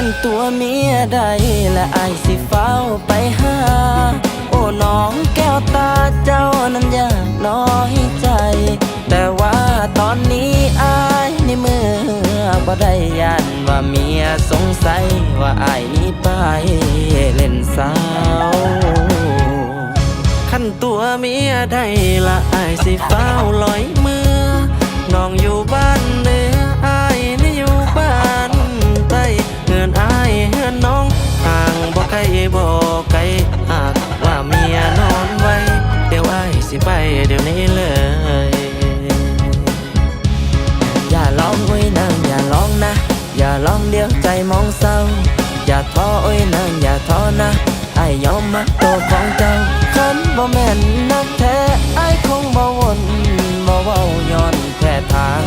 ขันตัวเมียได้และไอายสิเฝ้าไปหา โอ้น้องแก้วตาเจ้านั้นอยากน้อยใจ แต่ว่าตอนนี้อายในมือบ่ได้ยันว่าเมียสงสัยว่าอายนี้ไปเล่นสาวขันตัวเมียได้ละอายสิเฝ้าลอย ห่างบ่ไกลบ่ไกลหากว่าเมียนอนไว้ เดี๋ยวไอ้สิไปเดี๋ยวนี้เลย อย่าร้องอุ้ยนางอย่าร้องนะ อย่าร้องเดี๋ยวใจมองเศร้า อย่าท้ออุ้ยนางอย่าท้อนะไอ้ยอมมาตัวของเจ้าคันบ่แม่นนักแท้ไอ้คงบ่วนบ่เว้าย้อนแค่ทาง